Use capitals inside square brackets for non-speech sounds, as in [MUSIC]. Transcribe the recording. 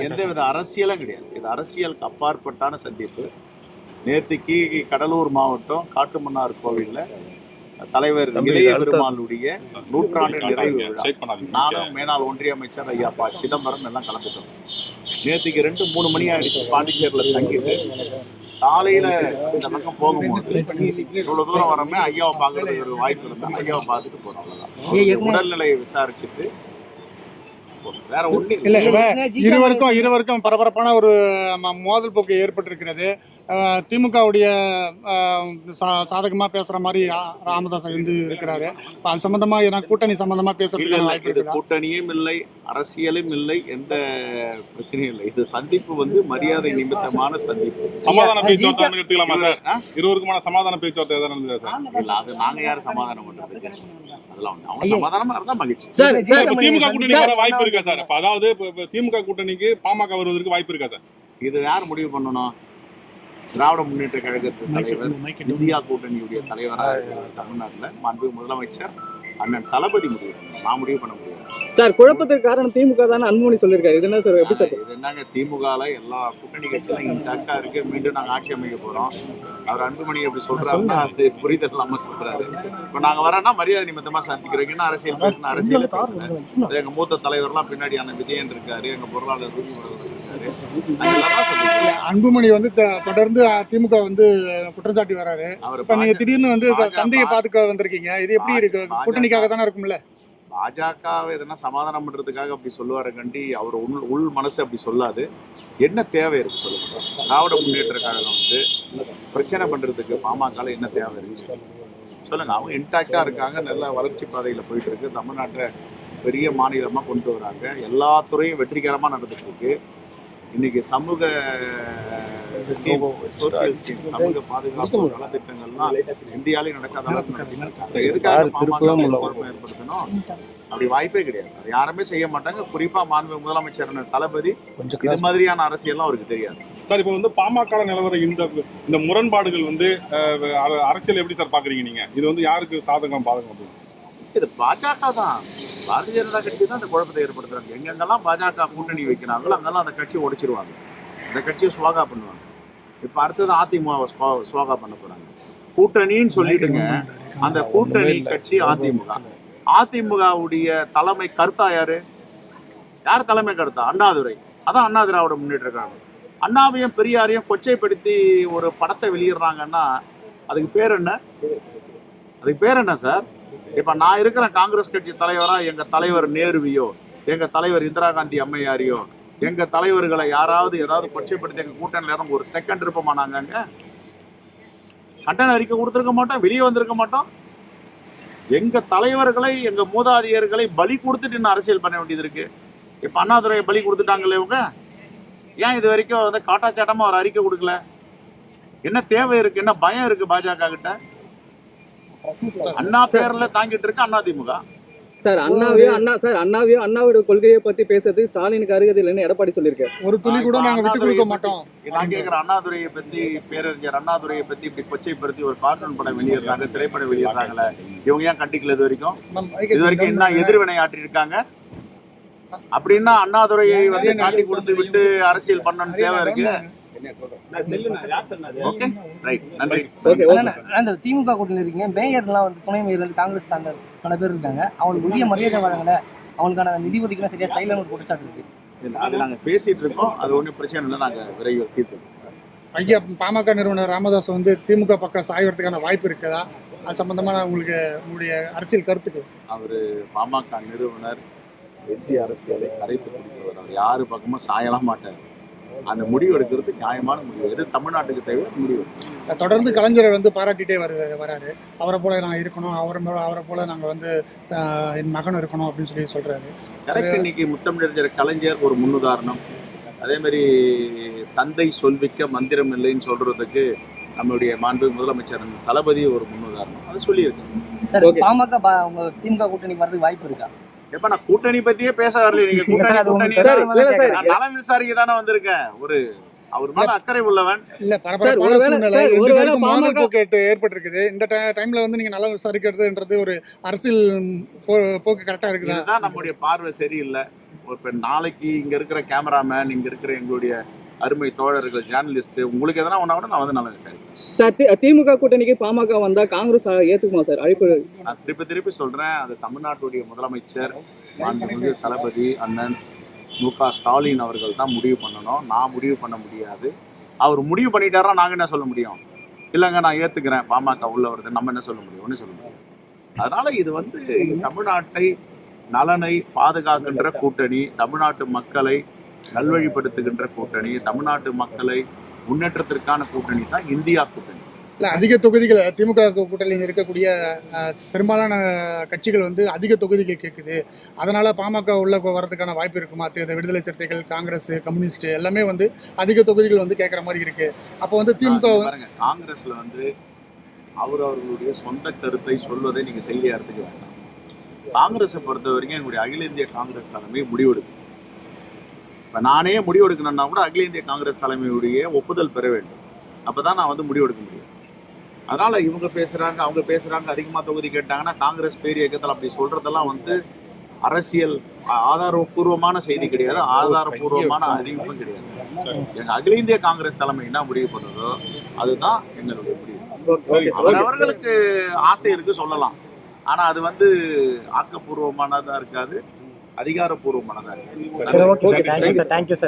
எந்தவித அரசியலும் கிடையாது. இது அரசியலுக்கு அப்பாற்பட்டான சந்திப்பு. நேற்றுக்கு கடலூர் மாவட்டம் காட்டுமன்னார் கோவில்ல தலைவர் இளைய பெருமாளுடைய நூற்றாண்டு நிறைவு விழா. நானும் மேனாள் ஒன்றிய அமைச்சர் ஐயா பா சிதம்பரம் எல்லாம் கலந்துட்டோம். நேற்றுக்கு ரெண்டு மூணு மணி ஆயிடுச்சு பாண்டிச்சேரியில் தங்கிட்டு. காலையில இந்த பக்கம் போகும்போது இவ்வளவு தூரம் வரமே ஐயாவை பார்க்கறதுக்கு ஒரு வாய்ப்பு இருந்தா ஐயாவை பார்த்துட்டு போறோம் அவ்வளவுதான். உடல்நிலையை விசாரிச்சுட்டு. வேற ஒண்ணு இல்ல இருவருக்கும் இருவருக்கும் பரபரப்பான ஒரு மோதல் போக்கு ஏற்பட்டிருக்கிறது. திமுகவுடைய சாதகமா பேசுற மாதிரி ராமதாஸ் வந்து இருக்கிறாரு. அது சம்பந்தமா ஏன்னா கூட்டணி இது இருக்குதா கூட்டணியும் இல்லை அரசியலும் இல்லை எந்த பிரச்சனையும் இல்லை. இது சந்திப்பு வந்து மரியாதை நிமித்தமான சந்திப்பு. சமாதான பேச்சுவார்த்தை எடுத்துக்கலாமா சார்? இருவருக்குமான சமாதான பேச்சுவார்த்தை எதாவது நடந்ததா சார்? இல்ல அது நாங்க யாரும் சமாதானம் பண்றதுக்கு அதெல்லாம் ஒண்ணு. அவங்க சமாதானமா இருந்தா மகிழ்ச்சி. சார் திமுக கூட்டணி வர வாய்ப்பு இருக்கா சார்? அதாவது திமுக கூட்டணிக்கு பாமக வருவதற்கு வாய்ப்பு இருக்கா சார்? இது யார் முடிவு பண்ணணும்? திராவிட முன்னேற்ற கழகத்தின் தலைவர் இந்தியா கூட்டணியுடைய தலைவராக தமிழ்நாட்டுல மாண்பு முதலமைச்சர் அண்ணன் தளபதி முடிவு. நான் முடிவு பண்ண முடியாது. சார் குழப்பத்துக்கு காரணம் திமுக தானே அன்புமணி சொல்லியிருக்காரு. இது என்ன சார் எப்படி சார்? இது என்னங்க திமுகல எல்லா கூட்டணி கட்சியிலும் இன்டாக்டா இருக்கு. மீண்டும் நாங்க ஆட்சி அமைக்க போறோம். அவர் அன்புமணி எப்படி சொல்றாருன்னா அது புரிதல் இல்லாம சொல்றாரு. இப்ப நாங்க வரேன்னா மரியாதை நிமித்தமா சந்திக்கிறோம் அரசியல் பேசணும் அரசியலே அது எங்க மூத்த தலைவர்லாம் பின்னாடி அண்ணன் விஜயன் இருக்காரு. எங்க பொருளாளர் அன்புமணி வந்து தொடர்ந்து திமுக வந்து குற்றச்சாட்டி வராரு. இப்ப நீங்க திடீர்னு வந்து தந்தையை பாத்துக்க வந்திருக்கீங்க. இது எப்படி இருக்கு? கூட்டணிக்காக தானே இருக்கும்ல? பாஜகவை எதனா சமாதானம் பண்றதுக்காக அப்படி சொல்லுவாரு கண்டி அவர் உள் உள் மனசு அப்படி சொல்லாது. என்ன தேவை இருக்கு சொல்லுங்க. திராவிட முன்னேற்ற கழகம் வந்து பிரச்சனை பண்றதுக்கு பாமக என்ன தேவை இருக்கு சொல்லுங்க. அவங்க இன்டாக்டா இருக்காங்க. நல்ல வளர்ச்சி பாதையில போயிட்டு இருக்கு. தமிழ்நாட்டை பெரிய மாநிலமா கொண்டு வராங்க. எல்லா துறையும் வெற்றிகரமா நடந்துட்டு இருக்கு. இன்னைக்கு சமூக ஸ்கீம்ஸ் சோசியல் ஸ்கீம் சமூக பாதுகாப்பு நலத்திட்டங்கள்லாம் இந்தியாவிலே நடக்காத அளவுக்கு. எதுக்காக பாமக குழப்பம் ஏற்படுத்தணும் அப்படி வாய்ப்பே கிடையாது. அது யாருமே செய்ய மாட்டாங்க. குறிப்பா மாண்பு முதலமைச்சர் தளபதி இது மாதிரியான அரசியல்லாம் அவருக்கு தெரியாது. சார் இப்போ வந்து பாமக நிலவர இந்த இந்த முரண்பாடுகள் வந்து அரசியல் எப்படி சார் பாக்குறீங்க நீங்க? இது வந்து யாருக்கு சாதகம் பாதகம் அப்படின்னு? இது பாஜக தான். பாரதிய ஜனதா கட்சி தான் இந்த குழப்பத்தை ஏற்படுத்துறாங்க. எங்கெங்கெல்லாம் பாஜக கூட்டணி வைக்கிறாங்களோ அங்கெல்லாம் அந்த கட்சியை உடைச்சிருவாங்க அந்த கட்சியை சுவாகா பண்ணுவாங்க. இப்ப அடுத்தது அதிமுக சுவாகா பண்ண போறாங்க. கூட்டணின்னு சொல்லிடுங்க. அந்த கூட்டணி கட்சி அதிமுக. அதிமுகவுடைய தலைமை கருத்தா யாரு? யார் தலைமை கருத்தா? அண்ணாதுரை. அதான் அண்ணா திராவிட முன்னேற்ற கழகம் அண்ணாவையும் பெரியாரையும் கொச்சைப்படுத்தி ஒரு படத்தை வெளியிடுறாங்கன்னா அதுக்கு பேர் என்ன? அதுக்கு பேர் என்ன சார்? இப்போ நான் இருக்கிற காங்கிரஸ் கட்சி தலைவரா எங்கள் தலைவர் நேருவியோ எங்கள் தலைவர் இந்திரா காந்தி அம்மையாரியோ எங்கள் தலைவர்களை யாராவது ஏதாவது கொச்சைப்படுத்தி எங்கள் கூட்டணி இருந்து ஒரு செகண்ட் இருப்போமா நாங்கள் அங்கே? கண்டன அறிக்கை கொடுத்துருக்க மாட்டோம் வெளியே வந்திருக்க மாட்டோம். எங்கள் தலைவர்களை எங்கள் மூதாதையர்களை பலி கொடுத்துட்டு இன்னும் அரசியல் பண்ண வேண்டியது இருக்கு. இப்போ அண்ணாதுரையை பலி கொடுத்துட்டாங்களே இவங்க? ஏன் இது வரைக்கும் வந்து காட்டாச்சாட்டமாக ஒரு அறிக்கை கொடுக்கல? என்ன தேவை இருக்குது என்ன பயம் இருக்குது பாஜக கிட்ட? அண்ணா பேர்ல தாங்கிட்டு இருக்கு அண்ணா திமுக. சார் அண்ணாவையோ அண்ணா சார் அண்ணாவையோ அண்ணாவோட கொள்கையை பத்தி பேசுறது ஸ்டாலினுக்கு அருகதை இல்லைன்னு எடப்பாடி சொல்லியிருக்காரு. ஒரு துளி கூட நான் நாங்க விட்டு அண்ணாதுரையை கொடுக்க பத்தி- மாட்டோம். நான் கேட்கிற அண்ணாதுரையை பத்தி பேரறிஞர் அண்ணாதுரையை பத்தி இப்படி கொச்சைப்படுத்தி ஒரு கார்ட்டூன் படம் வெளியிடுறாங்க திரைப்படம் வெளியிடுறாங்களே. இவங்க ஏன் கண்டிக்கல இது வரைக்கும் இது வரைக்கும் என்ன எதிர்வினை ஆற்றி இருக்காங்க அப்படின்னா அண்ணாதுரையை வந்து காட்டி கொடுத்து விட்டு அரசியல் பண்ணணும்னு தேவை இருக்கு. ஓகே ரைட் நன்றி. ஓகே ஓகே ஆனா, அந்த திமுக கூட்டணியில் இருக்கீங்க. மேயர்லாம் வந்து துணை மேயர் வந்து காங்கிரஸ் தாங்க பல பேர் இருக்காங்க. அவங்களுக்கு உரிய மரியாதை வழங்கல. அவங்களுக்கான நிதி ஒதுக்கீடு சரியா சைலண்ட் ஒரு குற்றச்சாட்டு இருக்கு. அது நாங்க பேசிட்டு இருக்கோம். அது ஒண்ணும் பிரச்சனை இல்லை. நாங்க விரைவில் தீர்த்து ஐயா பாமக நிறுவனர் ராமதாஸ் வந்து திமுக பக்கம் சாயறதுக்கான வாய்ப்பு இருக்குதா? அது சம்பந்தமான உங்களுக்கு உங்களுடைய அரசியல் கருத்துக்கு அவர் பாமக நிறுவனர் இந்திய அரசியலை கரைத்து பிடிக்கிறவர் அவர் யாரு பக்கமும் சாயலாம் மாட்டார். அந்த முடிவு எடுக்கிறது நியாயமான முடிவு. எது தமிழ்நாட்டுக்கு தேவை அந்த முடிவு. தொடர்ந்து கலைஞரை வந்து பாராட்டிட்டே வரு வராரு. அவரை போல நான் இருக்கணும் அவரை போல- அவரை போல நாங்க வந்து என் மகன் இருக்கணும் அப்படின்னு சொல்லி சொல்றாரு. கரெக்ட் இன்னைக்கு முத்தமிழறிஞர் கலைஞர் ஒரு முன்னுதாரணம். அதே மாதிரி தந்தை சொல்விக்க மந்திரம் இல்லைன்னு சொல்றதுக்கு நம்மளுடைய மாண்பு முதலமைச்சர் தளபதி ஒரு முன்னுதாரணம். அதை சொல்லியிருக்கேன் சார். பாமக உங்க திமுக கூட்டணிக்கு வர்றதுக்கு வாய்ப்பு இருக்கா? எப்ப நான் கூட்டணி பத்தியே பேச வரல நீங்க [LAUGHS] கூட்டணி நலம் விசாரிக்க தானே வந்திருக்கேன். ஒரு அவர் மேல அக்கறை உள்ளவன். இல்ல பரபரப்பான போக்கு ஏற்ப- ஏற்பட்டிருக்குது. இந்த டை- டைம்ல வந்து நீங்க நல்லா விசாரிக்கிறதுன்றது ஒரு அரசியல் போ- போக்கு கரெக்டா இருக்குதா? இதுதான் நம்முடைய பார்வை சரியில்லை. இப்போ நாளைக்கு இங்கே இருக்கிற கேமராமேன் இங்கே இருக்கிற எங்களுடைய அருமை தோழர்கள் ஜேர்னலிஸ்ட் உங்களுக்கு எதனா ஒன்றா கூட நான் வந்து நல்லா விசாரிப்பேன் சார் தி- திமுக கூட்டணிக்கு பாமக வந்தா காங்கிரஸ் ஏத்துக்குமா சார்? அழைப்பு. நான் திருப்பி திருப்பி சொல்கிறேன் அது தமிழ்நாட்டுடைய முதலமைச்சர் மாண்புமிகு தளபதி அண்ணன் மு க ஸ்டாலின் அவர்கள் தான் முடிவு பண்ணணும். நான் முடிவு பண்ண முடியாது. அவர் முடிவு பண்ணிட்டாரா நாங்கள் என்ன சொல்ல முடியும்? இல்லைங்க நான் ஏற்றுக்கிறேன் பாமக உள்ள வருது. நம்ம என்ன சொல்ல முடியும்? ஒன்றும் சொல்ல முடியும் அதனால இது வந்து தமிழ்நாட்டை நலனை பாதுகாக்கின்ற கூட்டணி தமிழ்நாட்டு மக்களை நல்வழிப்படுத்துகின்ற கூட்டணி தமிழ்நாட்டு மக்களை முன்னேற்றத்திற்கான கூட்டணி தான் இந்தியா கூட்டணி. இல்லை அதிக தொகுதிகள் திமுக கூட்டணியில் இருக்கக்கூடிய பெரும்பாலான கட்சிகள் வந்து அதிக தொகுதிகள் கேட்குது அதனால பாமக உள்ள வரதுக்கான வாய்ப்பு இருக்குமா? இந்த விடுதலை சிறுத்தைகள் காங்கிரஸ் கம்யூனிஸ்ட் எல்லாமே வந்து அதிக தொகுதிகள் வந்து கேட்குற மாதிரி இருக்கு. அப்போ வந்து திமுக காங்கிரஸ்ல வந்து அவர் அவர்களுடைய சொந்த கருத்தை சொல்வதை நீங்க செய்தியா எடுத்துக்க வேண்டாம். காங்கிரஸை பொறுத்த வரைக்கும் எங்களுடைய அகில இந்திய காங்கிரஸ் தலைமை முடிவெடுக்கும். இப்ப நானே முடிவெடுக்கணும்னா கூட அகில இந்திய காங்கிரஸ் தலைமையுடைய ஒப்புதல் பெற வேண்டும். அப்பதான் நான் வந்து முடிவெடுக்க முடியும். அதனால இவங்க பேசுறாங்க அவங்க பேசுறாங்க அதிகமா தொகுதி கேட்டாங்கன்னா காங்கிரஸ் பேர் இயக்கத்தில் அப்படி சொல்கிறதெல்லாம் வந்து அரசியல் ஆதாரபூர்வமான செய்தி கிடையாது. ஆதாரபூர்வமான அறிவிப்பும் கிடையாது. எங்க அகில இந்திய காங்கிரஸ் தலைமை என்ன முடிவு பண்ணுதோ அதுதான் எங்களுடைய முடிவு. அவரவர்களுக்கு ஆசை இருக்கு சொல்லலாம். ஆனா அது வந்து ஆக்கப்பூர்வமானதாக இருக்காது. அதிகாரப்பூர்வமானதா இருக்காது